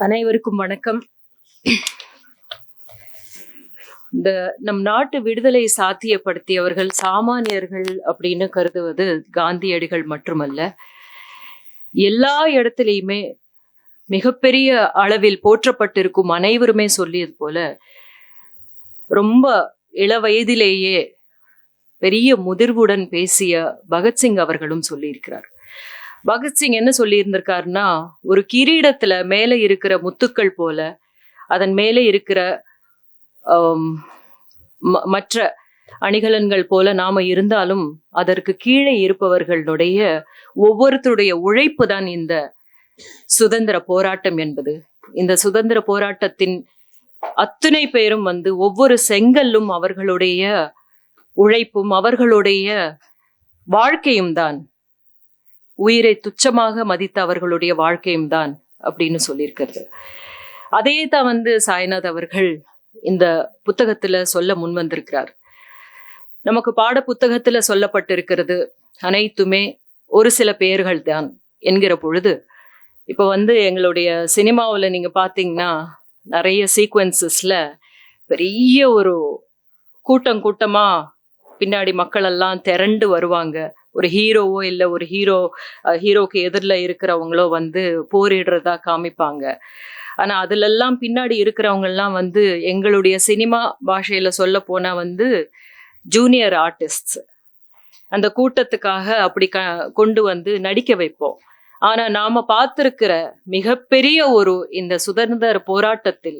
அனைவருக்கும் வணக்கம். இந்த நம் நாட்டு விடுதலை சாத்தியப்படுத்தியவர்கள் சாமானியர்கள் அப்படின்னு கருதுவது காந்தியடிகள் மட்டுமல்ல. எல்லா இடத்துலையுமே மிகப்பெரிய அளவில் போற்றப்பட்டிருக்கும் அனைவருமே சொல்லியது போல ரொம்ப இள வயதிலேயே பெரிய முதிர்வுடன் பேசிய பகத்சிங் அவர்களும் சொல்லியிருக்கிறார். பகத்சிங் என்ன சொல்லியிருந்திருக்காருன்னா ஒரு கிரீடத்துல மேலே இருக்கிற முத்துக்கள் போல அதன் மேலே இருக்கிற ம- மற்ற அணிகலன்கள் போல நாம இருந்தாலும் அதற்கு கீழே இருப்பவர்களுடைய ஒவ்வொருத்தருடைய உழைப்பு தான் இந்த சுதந்திர போராட்டம் என்பது. இந்த சுதந்திர போராட்டத்தின் அத்தனை பேரும் வந்து ஒவ்வொரு செங்கல்லும் அவர்களுடைய உழைப்பும் அவர்களுடைய வாழ்க்கையும் தான் உயிரை துச்சமாக மதித்த அவர்களுடைய வாழ்க்கையும் தான் அப்படின்னு சொல்லியிருக்கிறது. அதே தான் வந்து சாய்நாத் அவர்கள் இந்த புத்தகத்துல சொல்ல முன் வந்திருக்கிறார் நமக்கு பாட புத்தகத்துல சொல்லப்பட்டிருக்கிறது அனைத்துமே ஒரு சில பெயர்கள் தான் என்கிற பொழுது இப்போ வந்து எங்களுடைய சினிமாவில் நீங்க பார்த்தீங்கன்னா நிறைய சீக்வன்சஸ்ல பெரிய ஒரு கூட்டம் கூட்டமா பின்னாடி மக்கள் எல்லாம் திரண்டு வருவாங்க. ஒரு ஹீரோவோ இல்லை ஒரு ஹீரோ ஹீரோக்கு எதிரில் இருக்கிறவங்களோ வந்து போரிடுறதா காமிப்பாங்க. ஆனா அதுலெல்லாம் பின்னாடி இருக்கிறவங்க எல்லாம் வந்து எங்களுடைய சினிமா பாஷையில சொல்ல போனா வந்து ஜூனியர் ஆர்டிஸ்ட்ஸ். அந்த கூட்டத்துக்காக அப்படி க கொண்டு வந்து நடிக்க வைப்போம். ஆனா நாம பார்த்திருக்கிற மிகப்பெரிய ஒரு இந்த சுதந்திர போராட்டத்தில்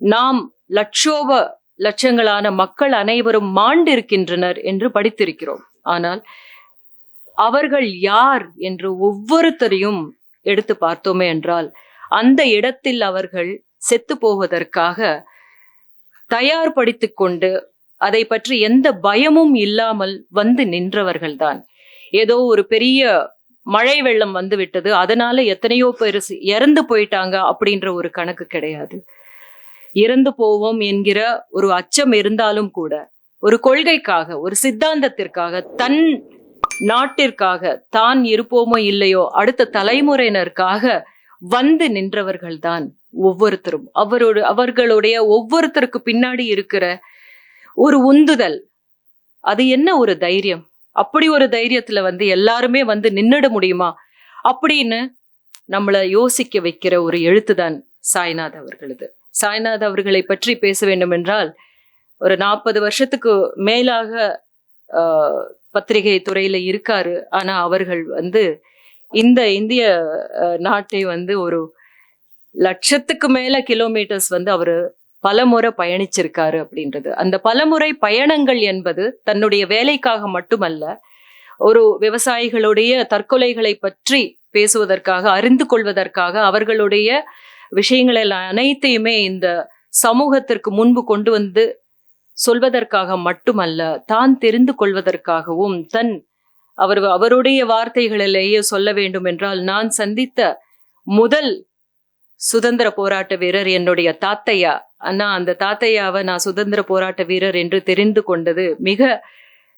நாம் லட்சோப லட்சங்களான மக்கள் அனைவரும் மாண்டிருக்கின்றனர் என்று படித்திருக்கிறோம். ஆனால் அவர்கள் யார் என்று ஒவ்வொருத்தரையும் எடுத்து பார்த்தோமே என்றால் அந்த இடத்தில் அவர்கள் செத்து போவதற்காக தயார்படுத்திக் கொண்டு அதை பற்றி எந்த பயமும் இல்லாமல் வந்து நின்றவர்கள்தான். ஏதோ ஒரு பெரிய மழை வெள்ளம் வந்து விட்டது அதனால எத்தனையோ பேர் இறந்து போயிட்டாங்க அப்படின்ற ஒரு கணக்கு கிடையாது. இறந்து போவோம் என்கிற ஒரு அச்சம் இருந்தாலும் கூட ஒரு கொள்கைக்காக ஒரு சித்தாந்தத்திற்காக தன் நாட்டிற்காக தான் இருப்போமோ இல்லையோ அடுத்த தலைமுறையினருக்காக வந்து நின்றவர்கள்தான் ஒவ்வொருத்தரும். அவரோட அவர்களுடைய ஒவ்வொருத்தருக்கு பின்னாடி இருக்கிற ஒரு உந்துதல் அது என்ன ஒரு தைரியம்? அப்படி ஒரு தைரியத்துல வந்து எல்லாருமே வந்து நின்னுட முடியுமா? அப்படின்னு நம்மள யோசிக்க வைக்கிற ஒரு எழுத்துதான் சாய்நாத் அவர்களது. சாய்நாத் அவர்களை பற்றி பேச வேண்டும் என்றால் ஒரு நாற்பது வருஷத்துக்கு மேலாக ஆஹ், பத்திரிகை துறையில இருக்காரு. ஆனா அவர்கள் வந்து இந்த இந்திய நாட்டை வந்து ஒரு லட்சத்துக்கு மேல கிலோமீட்டர்ஸ் வந்து அவரு பலமுறை பயணிச்சிருக்காரு அப்படின்றது. அந்த பலமுறை பயணங்கள் என்பது தன்னுடைய வேலைக்காக மட்டுமல்ல ஒரு விவசாயிகளுடைய தற்கொலைகளை பற்றி பேசுவதற்காக அறிந்து கொள்வதற்காக அவர்களுடைய விஷயங்களை எல்லாம் அனைத்தையுமே இந்த சமூகத்திற்கு முன்பு கொண்டு வந்து சொல்வதற்காக மட்டுமல்ல தான் தெரிந்து கொள்வதற்காகவும் தன் அவர் அவருடைய வார்த்தைகளிலேயே சொல்ல வேண்டும் என்றால் நான் சந்தித்த முதல் சுதந்திர போராட்ட வீரர் என்னுடைய தாத்தையா? அண்ணா அந்த தாத்தையாவை நான் சுதந்திர போராட்ட வீரர் என்று தெரிந்து கொண்டது மிக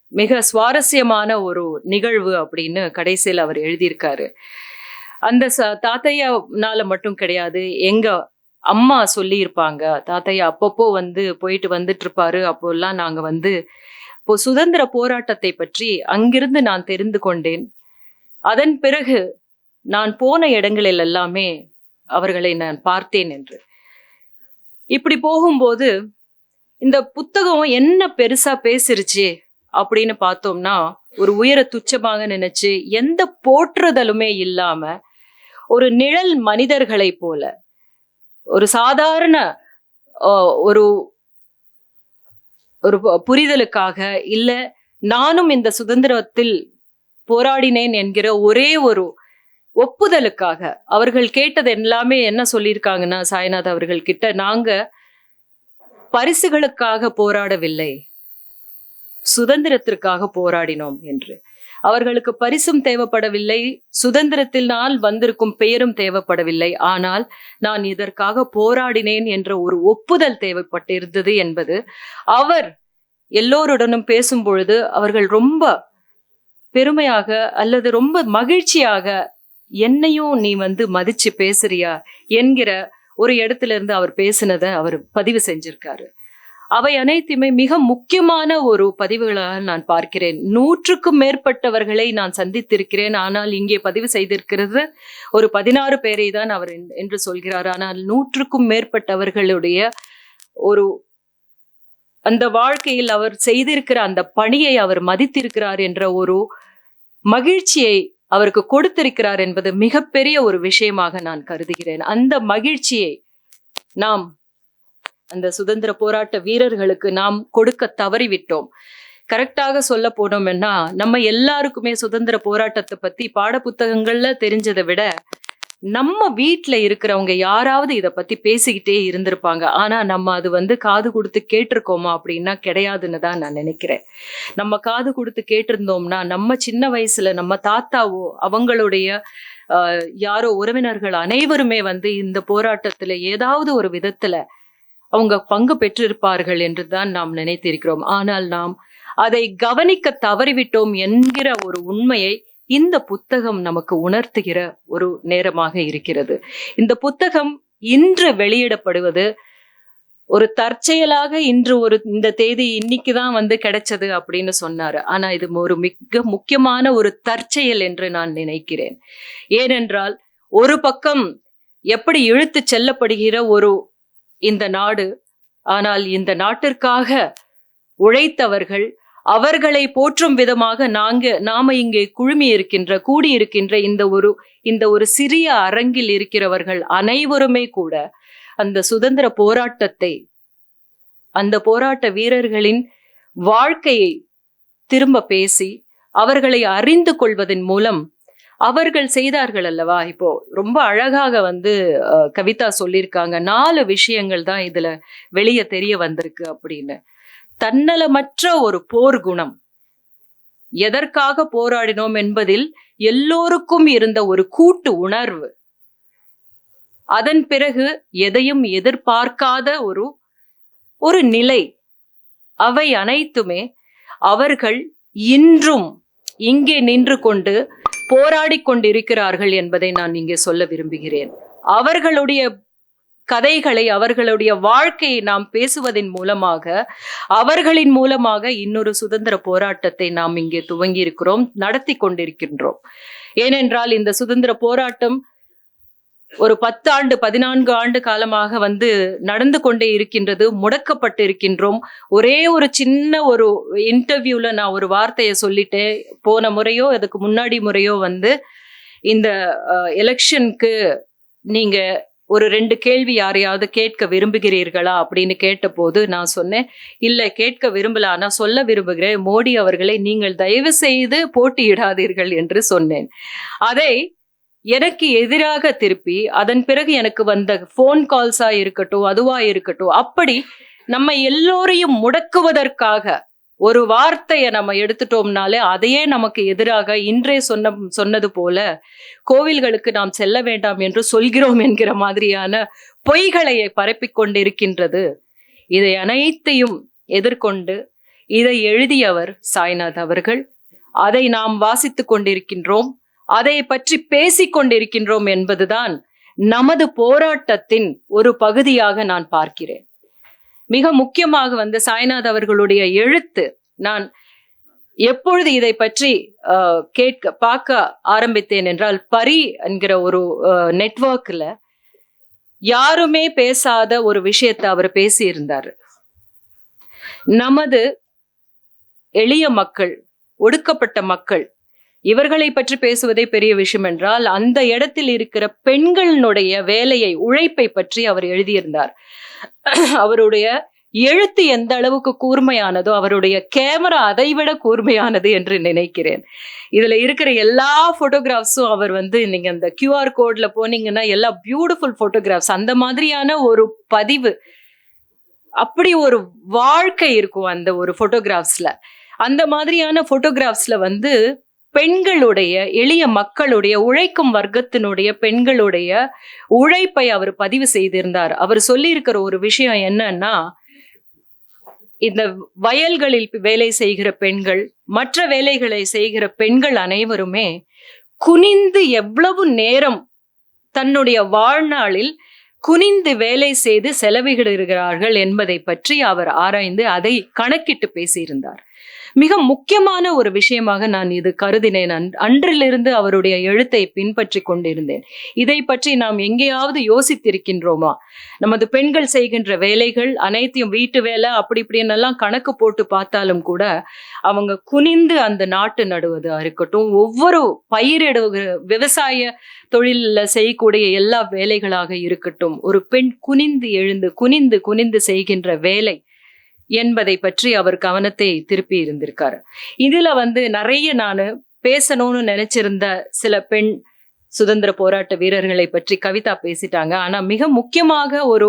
மிக சுவாரஸ்யமான ஒரு நிகழ்வு அப்படின்னு கடைசியில் அவர் எழுதியிருக்காரு. அந்த ச- தாத்தையானால மட்டும் கிடையாது எங்க அம்மா சொல்லியிருப்பாங்க தாத்தையா அப்பப்போ வந்து போயிட்டு வந்துட்டு இருப்பாரு அப்போல்லாம் நாங்க வந்து இப்போ சுதந்திர போராட்டத்தை பற்றி அங்கிருந்து நான் தெரிந்து கொண்டேன். அதன் பிறகு நான் போன இடங்களில் எல்லாமே அவர்களை நான் பார்த்தேன் என்று. இப்படி போகும்போது இந்த புத்தகம் என்ன பெருசா பேசிருச்சு அப்படின்னு பார்த்தோம்னா ஒரு உயர துச்சமாக நினைச்சு எந்த போற்றுதலுமே இல்லாம ஒரு நிழல் மனிதர்களை போல ஒரு சாதாரண ஒரு ஒரு புரிதலுக்காக இல்ல நானும் இந்த சுதந்திரத்தில் போராடினேன் என்கிற ஒரே ஒரு ஒப்புதலுக்காக அவர்கள் கேட்டது எல்லாமே என்ன சொல்லியிருக்காங்கன்னா சாய்நாத் அவர்கள் கிட்ட நாங்க பரிசுகளுக்காக போராடவில்லை. சுதந்திரத்திற்காக போராடினோம் என்று. அவர்களுக்கு பரிசும் தேவைப்படவில்லை. சுதந்திரத்தினால் வந்திருக்கும் பெயரும் தேவைப்படவில்லை. ஆனால் நான் இதற்காக போராடினேன் என்ற ஒரு ஒப்புதல் தேவைப்பட்டிருந்தது என்பது அவர் எல்லோருடனும் பேசும் பொழுது அவர்கள் ரொம்ப பெருமையாக அல்லது ரொம்ப மகிழ்ச்சியாக என்னையும் நீ வந்து மதிச்சு பேசுறியா என்கிற ஒரு இடத்துல இருந்து அவர் பேசினதை அவர் பதிவு செஞ்சிருக்காரு. அவை அனைத்துமே மிக முக்கியமான ஒரு பதிவுகளாக நான் பார்க்கிறேன். நூற்றுக்கும் மேற்பட்டவர்களை நான் சந்தித்திருக்கிறேன். ஆனால் இங்கே பதிவு செய்திருக்கிறது ஒரு பதினாறு பேரை தான் அவர் என்- என்று சொல்கிறார். ஆனால் நூற்றுக்கும் மேற்பட்டவர்களுடைய ஒரு அந்த வாழ்க்கையில் அவர் செய்திருக்கிற அந்த பணியை அவர் மதித்திருக்கிறார் என்ற ஒரு மகிழ்ச்சியை அவருக்கு கொடுத்திருக்கிறார் என்பது மிகப்பெரிய ஒரு விஷயமாக நான் கருதுகிறேன். அந்த மகிழ்ச்சியை நாம் அந்த சுதந்திர போராட்ட வீரர்களுக்கு நாம் கொடுக்க தவறிவிட்டோம். கரெக்டாக சொல்ல போனோம்னா நம்ம எல்லாருக்குமே சுதந்திர போராட்டத்தை பத்தி பாடப்புத்தகங்கள்ல தெரிஞ்சதை விட நம்ம வீட்டில் இருக்கிறவங்க யாராவது இதை பத்தி பேசிக்கிட்டே இருந்திருப்பாங்க. ஆனா நம்ம அது வந்து காது கொடுத்து கேட்டிருக்கோமா அப்படின்னா கிடையாதுன்னு தான் நான் நினைக்கிறேன். நம்ம காது கொடுத்து கேட்டிருந்தோம்னா நம்ம சின்ன வயசுல நம்ம தாத்தாவோ அவங்களுடைய ஆஹ், யாரோ உறவினர்கள் அனைவருமே வந்து இந்த போராட்டத்துல ஏதாவது ஒரு விதத்துல அவங்க பங்கு பெற்றிருப்பார்கள் என்று தான் நாம் நினைத்திருக்கிறோம். ஆனால் நாம் அதை கவனிக்க தவறிவிட்டோம் என்கிற ஒரு உண்மையை இந்த புத்தகம் நமக்கு உணர்த்துகிற ஒரு நேரமாக இருக்கிறது. இந்த புத்தகம் இன்று வெளியிடப்படுவது ஒரு தற்செயலாக இன்று ஒரு இந்த தேதி இன்னைக்கு தான் வந்து கிடைச்சது அப்படின்னு சொன்னாரு. ஆனா இது ஒரு மிக முக்கியமான ஒரு தற்செயல் என்று நான் நினைக்கிறேன். ஏனென்றால் ஒரு பக்கம் எப்படி இழுத்து செல்லப்படுகிற ஒரு இந்த நாடு. ஆனால் இந்த நாட்டிற்காக உழைத்தவர்கள் அவர்களை போற்றும் விதமாக நாங்க நாம இங்கே குழுமி இருக்கின்ற இந்த ஒரு இந்த ஒரு சிறிய அரங்கில் இருக்கிறவர்கள் அனைவருமே கூட அந்த சுதந்திர போராட்டத்தை அந்த போராட்ட வீரர்களின் வாழ்க்கையை திரும்ப பேசி அவர்களை அறிந்து கொள்வதன் மூலம் அவர்கள் செய்தார்கள் அல்லவா? இப்போ ரொம்ப அழகாக வந்து கவிதா சொல்லியிருக்காங்க. நாலு விஷயங்கள் தான் இதுல வெளியே தெரிய வந்திருக்கு அப்படின்னு. தன்னலமற்ற ஒரு போர் குணம். எதற்காக போராடினோம் என்பதில் எல்லோருக்கும் இருந்த ஒரு கூட்டு உணர்வு. அதன் பிறகு எதையும் எதிர்பார்க்காத ஒரு ஒரு நிலை. அவை அனைத்துமே அவர்கள் இன்றும் இங்கே நின்று கொண்டு போராடிக் கொண்டிருக்கிறார்கள் என்பதை நான் இங்கே சொல்ல விரும்புகிறேன். அவர்களுடைய கதைகளை அவர்களுடைய வாழ்க்கையை நாம் பேசுவதன் மூலமாக அவர்களின் மூலமாக இன்னொரு சுதந்திர போராட்டத்தை நாம் இங்கே துவங்கி இருக்கிறோம் நடத்தி கொண்டிருக்கின்றோம். ஏனென்றால் இந்த சுதந்திர போராட்டம் ஒரு பத்தாண்டு பதினான்கு ஆண்டு காலமாக வந்து நடந்து கொண்டே இருக்கின்றது முடக்கப்பட்டு இருக்கின்றோம் ஒரே ஒரு சின்ன ஒரு இன்டர்வியூல நான் ஒரு வார்த்தையை சொல்லிட்டேன். போன முறையோ அதுக்கு முன்னாடி முறையோ வந்து இந்த எலெக்ஷனுக்கு நீங்க ஒரு ரெண்டு கேள்வி யாரையாவது கேட்க விரும்புகிறீர்களா அப்படின்னு கேட்டபோது நான் சொன்னேன் இல்ல கேட்க விரும்பல ஆனால் சொல்ல விரும்புகிறேன். மோடி அவர்களை நீங்கள் தயவு செய்து போட்டியிடாதீர்கள் என்று சொன்னேன். அதை எனக்கு எதிராக திருப்பி அதன் பிறகு எனக்கு வந்த ஃபோன் கால்ஸா இருக்கட்டும் அதுவா இருக்கட்டும் அப்படி நம்ம எல்லோரையும் முடக்குவதற்காக ஒரு வார்த்தையை நம்ம எடுத்துட்டோம்னாலே அதையே நமக்கு எதிராக இன்றே சொன்ன சொன்னது போல கோவில்களுக்கு நாம் செல்ல வேண்டாம் என்று சொல்கிறோம் என்கிற மாதிரியான பொய்களை பரப்பிக் கொண்டிருக்கின்றது இதை அனைத்தையும் எதிர்கொண்டு இதை எழுதியவர் சாய்நாத் அவர்கள். அதை நாம் வாசித்து கொண்டிருக்கின்றோம். அதை பற்றி பேசிக் கொண்டிருக்கின்றோம் என்பதுதான் நமது போராட்டத்தின் ஒரு பகுதியாக நான் பார்க்கிறேன். மிக முக்கியமாக வந்து சாய்நாத் அவர்களுடைய எழுத்து நான் எப்பொழுது இதை பற்றி கேட்க பார்க்க ஆரம்பித்தேன் என்றால் பரி என்கிற ஒரு நெட்வொர்க்ல யாருமே பேசாத ஒரு விஷயத்தை அவர் பேசியிருந்தார். நமது எளிய மக்கள் ஒடுக்கப்பட்ட மக்கள் இவர்களை பற்றி பேசுவதே பெரிய விஷயம் என்றால் அந்த இடத்தில் இருக்கிற பெண்களினுடைய வேலையை உழைப்பை பற்றி அவர் எழுதியிருந்தார். அவருடைய எழுத்து எந்த அளவுக்கு கூர்மையானதோ அவருடைய கேமரா அதைவிட கூர்மையானது என்று நினைக்கிறேன். இதுல இருக்கிற எல்லா போட்டோகிராஃப்ஸும் அவர் வந்து நீங்க அந்த கியூஆர் கோட்ல போனீங்கன்னா எல்லா பியூட்டிஃபுல் போட்டோகிராஃப்ஸ் அந்த மாதிரியான ஒரு பதிவு அப்படி ஒரு வாழ்க்கை இருக்கும் அந்த ஒரு போட்டோகிராஃப்ஸ்ல அந்த மாதிரியான போட்டோகிராஃப்ஸ்ல வந்து பெண்களுடைய எளிய மக்களுடைய உழைக்கும் வர்க்கத்தினுடைய பெண்களுடைய உழைப்பை அவர் பதிவு செய்திருந்தார். அவர் சொல்லியிருக்கிற ஒரு விஷயம் என்னன்னா இந்த வயல்களில் வேலை செய்கிற பெண்கள் மற்ற வேலைகளை செய்கிற பெண்கள் அனைவருமே குனிந்து எவ்வளவு நேரம் தன்னுடைய வாழ்நாளில் குனிந்து வேலை செய்து செலவிடுகிறார்கள் என்பதை பற்றி அவர் ஆராய்ந்து அதை கணக்கிட்டு பேசியிருந்தார். மிக முக்கியமான ஒரு விஷயமாக நான் இது கருதினேன். அன்- அன்றிலிருந்து அவருடைய எழுத்தை பின்பற்றி கொண்டிருந்தேன். இதை பற்றி நாம் எங்கேயாவது யோசித்திருக்கின்றோமா? நமது பெண்கள் செய்கின்ற வேலைகள் அனைத்தையும் வீட்டு வேலை அப்படி இப்படின்னு எல்லாம் கணக்கு போட்டு பார்த்தாலும் கூட அவங்க குனிந்து அந்த நாட்டு நடுவதா இருக்கட்டும் ஒவ்வொரு பயிரிடுகிற விவசாய தொழிலில் செய்யக்கூடிய எல்லா வேலைகளாக இருக்கட்டும் ஒரு பெண் குனிந்து எழுந்து குனிந்து குனிந்து செய்கின்ற வேலை என்பதை பற்றி அவர் கவனத்தை திருப்பி இருந்திருக்காரு. இதுல வந்து நிறைய நான் பேசணும்னு நினைச்சிருந்த சில பெண் சுதந்திர போராட்ட வீரர்களை பற்றி கவிதா பேசிட்டாங்க. ஆனா மிக முக்கியமாக ஒரு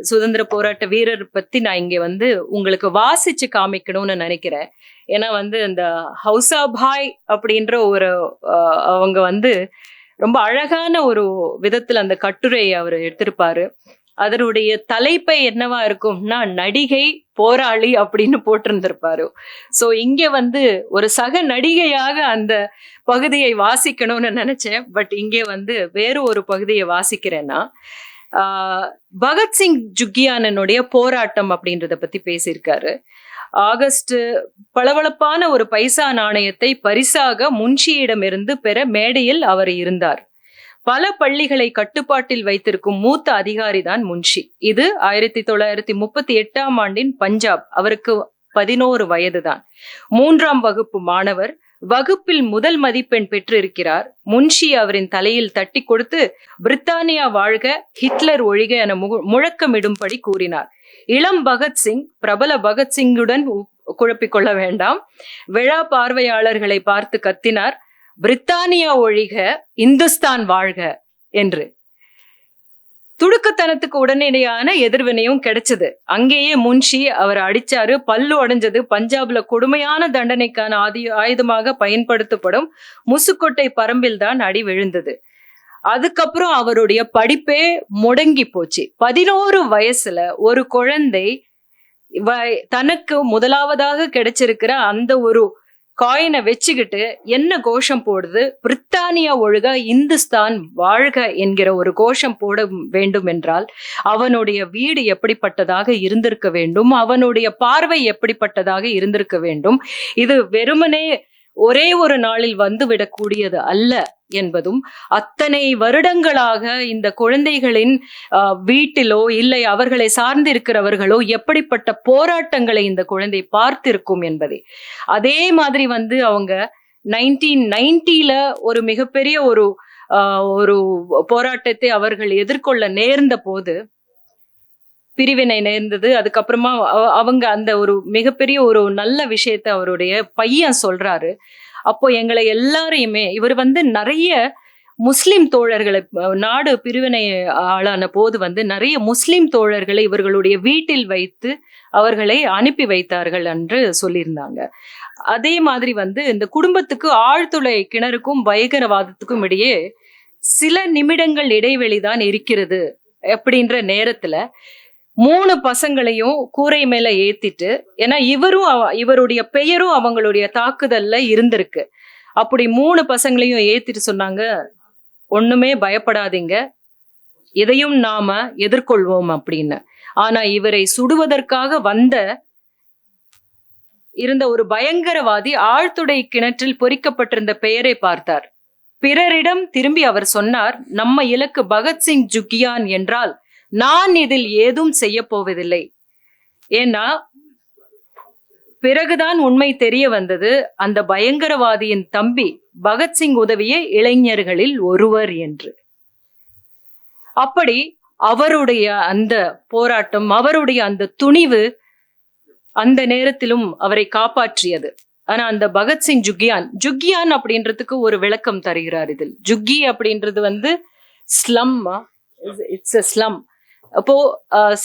சுதந்திர போராட்ட வீரர் பத்தி நான் இங்க வந்து உங்களுக்கு வாசிச்சு காமிக்கணும்னு நினைக்கிறேன். ஏன்னா வந்து இந்த ஹவுசா பாய் அப்படின்ற ஒரு அஹ், அவங்க வந்து ரொம்ப அழகான ஒரு விதத்துல அந்த கட்டுரையை அவர் எடுத்திருப்பாரு. அதனுடைய தலைப்பை என்னவா இருக்கும்னா நடிகை போராளி அப்படின்னு போட்டிருந்திருப்பாரு. சோ இங்க வந்து ஒரு சக நடிகையாக அந்த பகுதியை வாசிக்கணும்னு நினைச்சேன். பட் இங்கே வந்து வேறு ஒரு பகுதியை வாசிக்கிறேன்னா ஆஹ், பகத்சிங் ஜுக்கியானனுடைய போராட்டம் அப்படின்றத பத்தி பேசியிருக்காரு. ஆகஸ்ட் பளபளப்பான ஒரு பைசா நாணயத்தை பரிசாக முன்ஷியிடமிருந்து பெற மேடையில் அவர் இருந்தார். பல பள்ளிகளை கட்டுப்பாட்டில் வைத்திருக்கும் மூத்த அதிகாரிதான் முன்ஷி. இது ஆயிரத்தி தொள்ளாயிரத்தி முப்பத்தி எட்டாம் ஆண்டின் பஞ்சாப். அவருக்கு பதினோரு வயதுதான். மூன்றாம் வகுப்பு மாணவர் வகுப்பில் முதல் மதிப்பெண் பெற்றிருக்கிறார். முன்ஷி அவரின் தலையில் தட்டி கொடுத்து பிரித்தானியா வாழ்க ஹிட்லர் ஒழிக என முழக்கமிடும்படி கூறினார். இளம் பகத்சிங் பிரபல பகத்சிங்குடன் உ- குழப்பிக்கொள்ள வேண்டாம். விழா பார்வையாளர்களை பார்த்து கத்தினார். பிரித்தானியா ஒழிக இந்துஸ்தான் வாழ்க என்று. துடுக்கத்தனத்துக்கு உடனடியான எதிர்வினையும் கிடைச்சது. அங்கேயே முன்ஷி அவர் அடிச்சாரு பல்லு உடைஞ்சது பஞ்சாப்ல கொடுமையான தண்டனைக்கான ஆதி ஆயுதமாக பயன்படுத்தப்படும் முசுக்கொட்டை பரம்பில் தான் அடி விழுந்தது. அதுக்கப்புறம் அவருடைய படிப்பே முடங்கி போச்சு. பதினோரு வயசுல ஒரு குழந்தை வ- தனக்கு முதலாவதாக கிடைச்சிருக்கிற அந்த ஒரு காயினை வச்சுக்கிட்டு என்ன கோஷம் போடுது? பிரித்தானியா ஒழுக இந்துஸ்தான் வாழ்க என்கிற ஒரு கோஷம் போட வேண்டும் என்றால் அவனுடைய வீடு எப்படிப்பட்டதாக இருந்திருக்க வேண்டும்? அவனுடைய பார்வை எப்படிப்பட்டதாக இருந்திருக்க வேண்டும்? இது வெறுமனே ஒரே ஒரு நாளில் வந்துவிடக்கூடியது அல்ல என்பதும் அத்தனை வருடங்களாக இந்த குழந்தைகளின் ஆஹ், வீட்டிலோ இல்லை அவர்களை சார்ந்திருக்கிறவர்களோ எப்படிப்பட்ட போராட்டங்களை இந்த குழந்தை பார்த்திருக்கும் என்பதை. அதே மாதிரி வந்து அவங்க நைன்டீன் நைன்டில ஒரு மிகப்பெரிய ஒரு ஆஹ், ஒரு போராட்டத்தை அவர்கள் எதிர்கொள்ள நேர்ந்த போது பிரிவினை நேர்ந்தது. அதுக்கப்புறமா அவ- அவங்க அந்த ஒரு மிகப்பெரிய ஒரு நல்ல விஷயத்த அவருடைய பையன் சொல்றாரு. அப்போ எங்களை எல்லாரையுமே இவர் வந்து நிறைய முஸ்லிம் தோழர்களை நாடு பிரிவினை ஆளான போது வந்து நிறைய முஸ்லிம் தோழர்களை இவர்களுடைய வீட்டில் வைத்து அவர்களை அனுப்பி வைத்தார்கள் என்று சொல்லியிருந்தாங்க. அதே மாதிரி வந்து இந்த குடும்பத்துக்கு ஆழ்துளை கிணறுக்கும் பயங்கரவாதத்துக்கும் இடையே சில நிமிடங்கள் இடைவெளி தான் இருக்கிறது அப்படின்ற நேரத்துல மூணு பசங்களையும் கூரை மேல ஏத்திட்டு ஏன்னா இவரும் அவ- இவருடைய பெயரும் அவங்களுடைய தாக்குதல்ல இருந்திருக்கு. அப்படி மூணு பசங்களையும் ஏத்திட்டு சொன்னாங்க ஒண்ணுமே பயப்படாதீங்க. இதையும் நாம எதிர்கொள்வோம் அப்படின்னு. ஆனா இவரை சுடுவதற்காக வந்த இருந்த ஒரு பயங்கரவாதி ஆழ்துடை கிணற்றில் பொறிக்கப்பட்டிருந்த பெயரை பார்த்தார். பிறரிடம் திரும்பி அவர் சொன்னார் நம்ம இலக்கு பகத்சிங் ஜுக்கியான் என்றால் நான் இதில் ஏதும் செய்ய போவதில்லை. ஏன்னா பிறகுதான் உண்மை தெரிய வந்தது. அந்த பயங்கரவாதியின் தம்பி பகத்சிங் உதவிய இளைஞர்களில் ஒருவர் என்று. அப்படி அவருடைய அந்த போராட்டம் அவருடைய அந்த துணிவு அந்த நேரத்திலும் அவரை காப்பாற்றியது. ஆனா அந்த பகத்சிங் ஜுக்கியான் ஜுக்கியான் அப்படின்றதுக்கு ஒரு விளக்கம் தருகிறார் இதில். ஜுக்கி அப்படின்றது வந்து ஸ்லம் இட்ஸ் அ ஸ்லம் அப்போ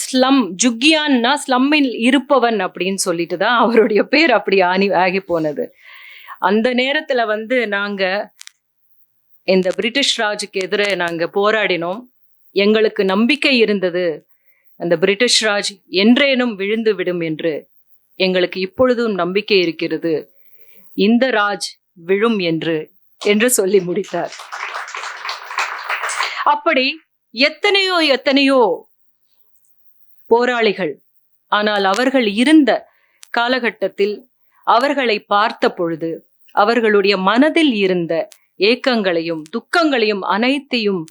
ஸ்லம் ஜுக்கியான்னா ஸ்லம்மில் இருப்பவன் அப்படின்னு சொல்லிட்டு தான் அவருடைய பேர் அப்படி ஆணி ஆகி போனது. அந்த நேரத்துல வந்து நாங்க இந்த பிரிட்டிஷ் ராஜுக்கு எதிர நாங்க போராடினோம். எங்களுக்கு நம்பிக்கை இருந்தது. அந்த பிரிட்டிஷ் ராஜ் என்றேனும் விழுந்து விடும் என்று. எங்களுக்கு இப்பொழுதும் நம்பிக்கை இருக்கிறது. இந்த ராஜ் விழும் என்று என்று சொல்லி முடித்தார். அப்படி எத்தனையோ எத்தனையோ போராளிகள். ஆனால் அவர்கள் இருந்த காலகட்டத்தில் அவர்களை பார்த்த பொழுது அவர்களுடைய மனதில் இருந்த ஏக்கங்களையும் துக்கங்களையும் அனைத்தையும்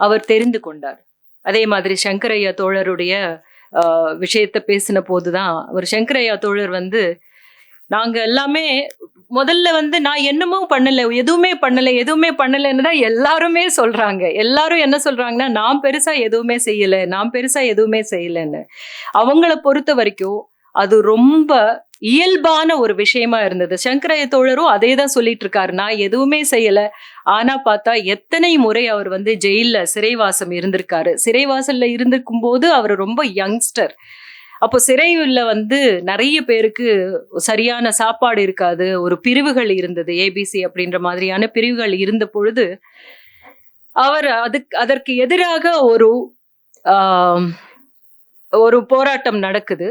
அவர் தெரிந்து கொண்டார். அதே மாதிரி சங்கரையா தோழருடைய ஆஹ், விஷயத்த பேசின போதுதான் அவர் சங்கரையா தோழர் வந்து நாங்க எல்லாமே முதல்ல வந்து நான் என்னமோ பண்ணல எதுவுமே பண்ணல எதுவுமே பண்ணலைன்னு தான் எல்லாருமே சொல்றாங்க. எல்லாரும் என்ன சொல்றாங்கன்னா நான் பெருசா எதுவுமே செய்யல நான் பெருசா எதுவுமே செய்யலன்னு. அவங்கள பொறுத்த வரைக்கும் அது ரொம்ப இயல்பான ஒரு விஷயமா இருந்தது. சங்கரைய தோழரும் அதே தான் சொல்லிட்டு இருக்காரு. நான் எதுவுமே செய்யல ஆனா பார்த்தா எத்தனை முறை அவர் வந்து ஜெயில்ல சிறைவாசம் இருந்திருக்காரு. சிறைவாசல்ல இருந்திருக்கும் போது அவர் ரொம்ப யங்ஸ்டர். அப்போ சிறையில் வந்து நிறைய பேருக்கு சரியான சாப்பாடு இருக்காது ஒரு பிரிவுகள் இருந்தது ஏபிசி அப்படின்ற மாதிரியான பிரிவுகள் இருந்த பொழுது அவர் அதுக்கு அதற்கு எதிராக ஒரு ஒரு போராட்டம் நடக்குது.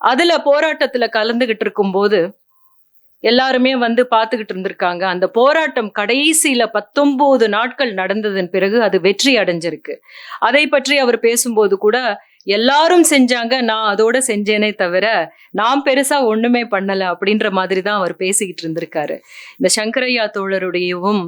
அதுல போராட்டத்துல கலந்துகிட்டு இருக்கும்போது எல்லாருமே வந்து பார்த்துக்கிட்டு இருந்திருக்காங்க. அந்த போராட்டம் கடைசியில பத்தொன்பது நாட்கள் நடந்ததன் பிறகு அது வெற்றி அடைஞ்சிருக்கு. அதை பற்றி அவர் பேசும்போது கூட எல்லாரும் செஞ்சாங்க நான் அதோட செஞ்சேனே தவிர நான் பெருசா ஒண்ணுமே பண்ணல அப்படின்ற மாதிரி தான் அவர் பேசிக்கிட்டு இருந்திருக்காரு. இந்த சங்கரையா தோழருடையவும்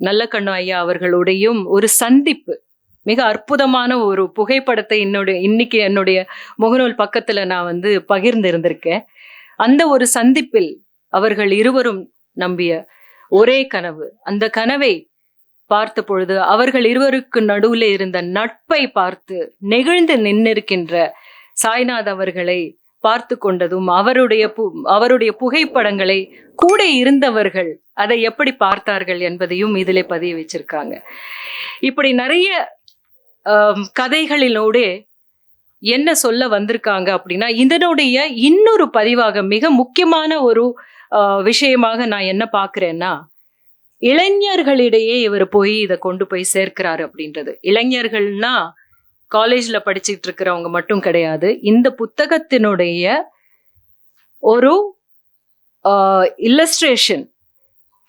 நல்ல கண்ணு ஐயா அவர்களுடையும் ஒரு சந்திப்பு மிக அற்புதமான ஒரு புகைப்படத்தை என்னுடைய இன்னைக்கு என்னுடைய முகநூல் பக்கத்துல நான் வந்து பகிர்ந்து இருந்திருக்கேன். அந்த ஒரு சந்திப்பில் அவர்கள் இருவரும் நம்பிய ஒரே கனவு. அந்த கனவை பார்த்த பொழுது அவர்கள் இருவருக்கு நடுவுல இருந்த நட்பை பார்த்து நெகிழ்ந்து நின்னிருக்கின்ற சாய்நாத் அவர்களை பார்த்து கொண்டதும் அவருடைய பு- அவருடைய புகைப்படங்களை கூட இருந்தவர்கள் அதை எப்படி பார்த்தார்கள் என்பதையும் இதிலே பதிய வச்சிருக்காங்க. இப்படி நிறைய ஆம், கதைகளினோடு என்ன சொல்ல வந்திருக்காங்க அப்படின்னா இதனுடைய இன்னொரு பதிவாக மிக முக்கியமான ஒரு விஷயமாக நான் என்ன பார்க்குறேன்னா இளைஞர்களிடையே இவர் போய் இதை கொண்டு போய் சேர்க்கிறாரு அப்படின்றது. இளைஞர்கள்னா காலேஜ்ல படிச்சுட்டு இருக்கிறவங்க மட்டும் கிடையாது. இந்த புத்தகத்தினுடைய ஒரு இல்லஸ்ட்ரேஷன்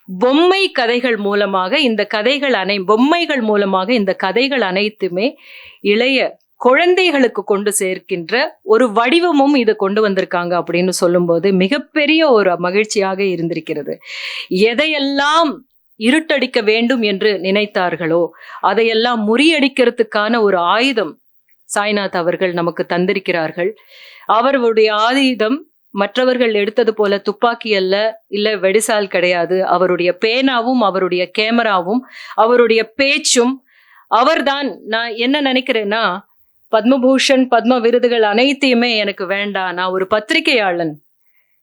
பொம்மை கதைகள் மூலமாக இந்த கதைகள் அனை பொம்மைகள் மூலமாக இந்த கதைகள் அனைத்துமே இளைய குழந்தைகளுக்கு கொண்டு சேர்க்கின்ற ஒரு வடிவமும் இதை கொண்டு வந்திருக்காங்க அப்படின்னு சொல்லும்போது மிகப்பெரிய ஒரு மகிழ்ச்சியாக இருந்திருக்கிறது. எதையெல்லாம் இருட்டடிக்க வேண்டும் என்று நினைத்தார்களோ? அதையெல்லாம் முறியடிக்கிறதுக்கான ஒரு ஆயுதம் சாய்நாத் அவர்கள் நமக்கு தந்திருக்கிறார்கள். அவருடைய ஆயுதம் மற்றவர்கள் எடுத்தது போல துப்பாக்கி அல்ல இல்ல வெடிசால் கிடையாது. அவருடைய பேனாவும் அவருடைய கேமராவும் அவருடைய பேச்சும் அவர்தான். நான் என்ன நினைக்கிறேன்னா பத்மபூஷன் பத்ம விருதுகள் அனைத்தையுமே எனக்கு வேண்டாம். நான் ஒரு பத்திரிகையாளன்.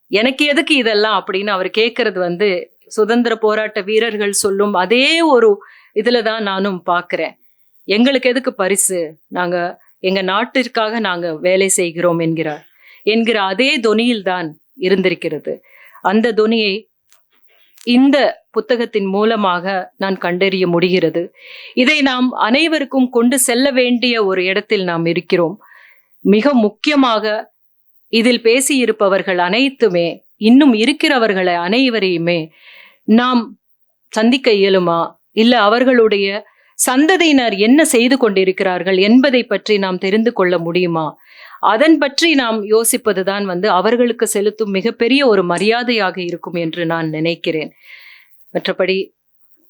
எனக்கு எதுக்கு இதெல்லாம் அப்படின்னு அவர் கேட்கறது வந்து சுதந்திர போராட்ட வீரர்கள் சொல்லும் அதே ஒரு இதுல தான் நானும் பார்க்கிறேன் எங்களுக்கு எதுக்கு பரிசு? நாங்க எங்க நாட்டிற்காக நாங்க வேலை செய்கிறோம் என்கிறார். என்கிற அதே தொனியில் தான் இருந்திருக்கிறது. அந்த துணியை இந்த புத்தகத்தின் மூலமாக நான் கண்டறிய முடிகிறது. இதை நாம் அனைவருக்கும் கொண்டு செல்ல வேண்டிய ஒரு இடத்தில் நாம் இருக்கிறோம். மிக முக்கியமாக இதில் பேசியிருப்பவர்கள் அனைத்துமே இன்னும் இருக்கிறவர்களை அனைவரையுமே நாம் சந்திக்க இயலுமா? இல்ல அவர்களுடைய சந்ததியினர் என்ன செய்து கொண்டிருக்கிறார்கள் என்பதை பற்றி நாம் தெரிந்து கொள்ள முடியுமா? அதன் பற்றி நாம் யோசிப்பதுதான் வந்து அவர்களுக்கு செலுத்தும் மிகப்பெரிய ஒரு மரியாதையாக இருக்கும் என்று நான் நினைக்கிறேன். மற்றபடி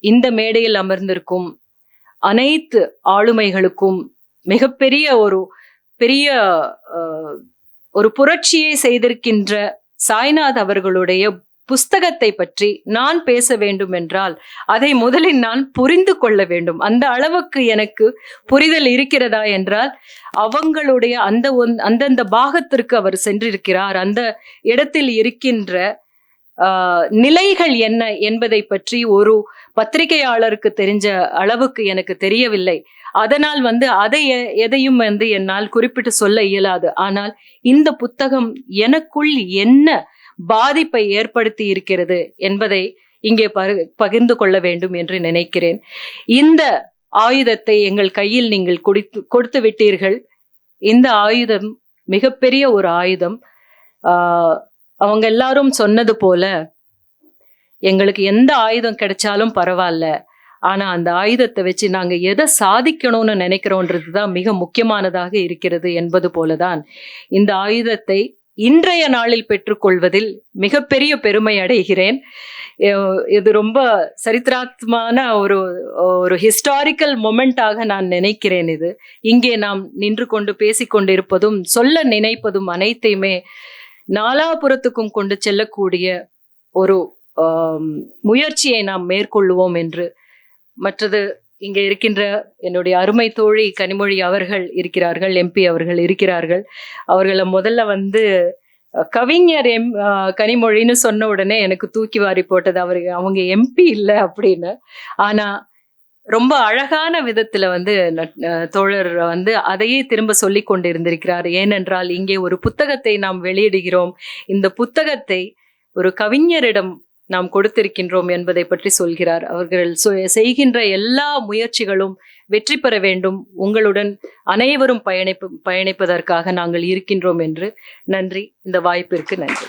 இந்த மேடையில் அமர்ந்திருக்கும் அனைத்து ஆளுமைகளுக்கும் மிகப்பெரிய ஒரு பெரிய ஒரு புரட்சியை செய்திருக்கின்ற சாய்நாத் அவர்களுடைய புஸ்தகத்தை பற்றி நான் பேச வேண்டும் என்றால் அதை முதலில் நான் புரிந்து கொள்ள வேண்டும். அந்த அளவுக்கு எனக்கு புரிதல் இருக்கிறதா என்றால் அவங்களுடைய அந்த ஒன்- அந்தந்த பாகத்திற்கு அவர் சென்றிருக்கிறார். அந்த இடத்தில் இருக்கின்ற ஆஹ், நிலைகள் என்ன என்பதை பற்றி ஒரு பத்திரிகையாளருக்கு தெரிஞ்ச அளவுக்கு எனக்கு தெரியவில்லை. அதனால் வந்து அதை எ- எதையும் வந்து என்னால் குறிப்பிட்டு சொல்ல இயலாது. ஆனால் இந்த புத்தகம் எனக்குள் என்ன பாதிப்பை ஏற்படுத்தி இருக்கிறது என்பதை இங்கே பகிர்ந்து கொள்ள வேண்டும் என்று நினைக்கிறேன். இந்த ஆயுதத்தை எங்கள் கையில் நீங்கள் கொடுத்து கொடுத்து விட்டீர்கள். இந்த ஆயுதம் மிகப்பெரிய ஒரு ஆயுதம். ஆஹ் அவங்க எல்லாரும் சொன்னது போல எங்களுக்கு எந்த ஆயுதம் கிடைச்சாலும் பரவாயில்ல. ஆனா அந்த ஆயுதத்தை வச்சு நாங்க எதை சாதிக்கணும்னு நினைக்கிறோன்றது தான் மிக முக்கியமானதாக இருக்கிறது என்பது போலதான் இந்த ஆயுதத்தை இன்றைய நாளில் பெற்றுக்கொள்வதில் மிகப்பெரிய பெருமை அடைகிறேன். இது ரொம்ப சரித்திராத்மான ஒரு ஒரு ஹிஸ்டாரிக்கல் மொமெண்டாக நான் நினைக்கிறேன் இது. இங்கே நாம் நின்று கொண்டு பேசிக்கொண்டிருப்பதும் சொல்ல நினைப்பதும் அனைத்தையுமே நாலாபுரத்துக்கும் கொண்டு செல்லக்கூடிய ஒரு முயற்சியை நாம் மேற்கொள்ளுவோம் என்று மற்றது இங்கே இருக்கின்ற என்னுடைய அருமை தோழி கனிமொழி அவர்கள் இருக்கிறார்கள் எம்பி அவர்கள் இருக்கிறார்கள். அவர்களை முதல்ல வந்து கவிஞர் எம் அஹ், கனிமொழின்னு சொன்ன உடனே எனக்கு தூக்கி வாரி போட்டது அவர் அவங்க எம்பி இல்லை அப்படின்னு. ஆனா ரொம்ப அழகான விதத்துல வந்து நட்- அஹ், தோழர் வந்து அதையே திரும்ப சொல்லி கொண்டிருந்திருக்கிறார். ஏனென்றால் இங்கே ஒரு புத்தகத்தை நாம் வெளியிடுகிறோம். இந்த புத்தகத்தை ஒரு கவிஞரிடம் நாம் கொடுத்திருக்கின்றோம் என்பதை பற்றி சொல்கிறார். அவர்கள் செய்கின்ற எல்லா முயற்சிகளும் வெற்றி பெற வேண்டும். உங்களுடன் அனைவரும் பயணிப்பு பயணிப்பதற்காக நாங்கள் இருக்கின்றோம் என்று. நன்றி. இந்த வாய்ப்பிற்கு நன்றி.